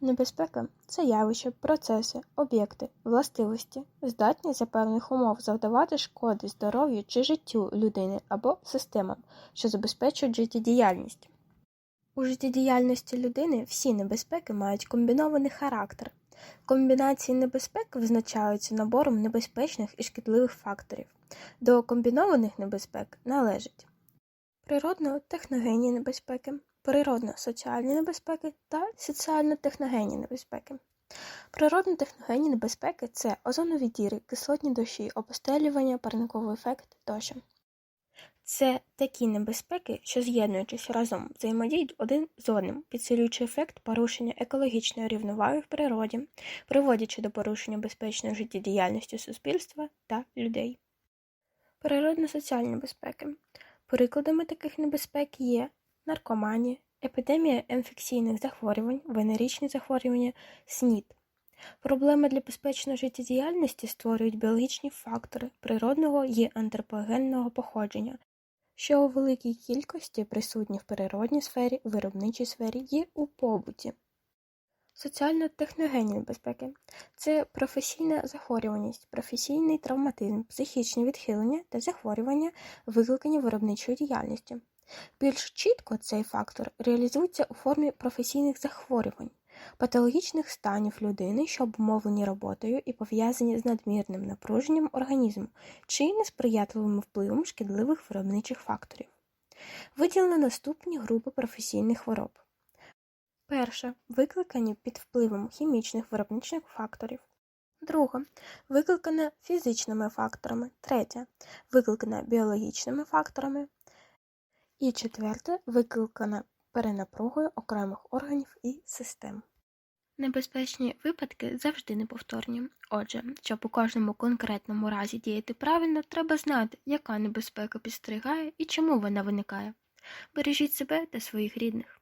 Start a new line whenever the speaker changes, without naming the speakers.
Небезпека це явища, процеси, об'єкти, властивості, здатні за певних умов завдавати шкоди здоров'ю чи життю людини або системам, що забезпечують життєдіяльність. У життєдіяльності людини всі небезпеки мають комбінований характер. Комбінації небезпек визначаються набором небезпечних і шкідливих факторів. До комбінованих небезпек належать природно-техногенні небезпеки, природно-соціальні небезпеки та соціально-техногенні небезпеки. Природно-техногенні небезпеки це озонові діри, кислотні дощі, обстелювання, парниковий ефект тощо. Це такі небезпеки, що з'єднуючись разом, взаємодіють один з одним, підсилюючи ефект порушення екологічної рівноваги в природі, приводячи до порушення безпечної життєдіяльності суспільства та людей. Природно-соціальні небезпеки. Прикладами таких небезпек є наркоманія, епідемія інфекційних захворювань, венеричні захворювання, СНІД. Проблеми для безпечної життєдіяльності створюють біологічні фактори природного і антропогенного походження, що у великій кількості присутні в природній сфері, виробничій сфері і у побуті. Соціально-техногенні небезпеки це професійна захворюваність, професійний травматизм, психічні відхилення та захворювання, викликані виробничою діяльністю. Більш чітко цей фактор реалізується у формі професійних захворювань, патологічних станів людини, що обумовлені роботою і пов'язані з надмірним напруженням організму чи несприятливим впливом шкідливих виробничих факторів. Виділено наступні групи професійних хвороб. Перша викликані під впливом хімічних виробничих факторів. Друга викликана фізичними факторами. Третя викликана біологічними факторами. І четверте, викликана перенапругою окремих органів і систем. Небезпечні випадки завжди неповторні. Отже, щоб у кожному конкретному разі діяти правильно, треба знати, яка небезпека підстерігає і чому вона виникає. Бережіть себе та своїх рідних.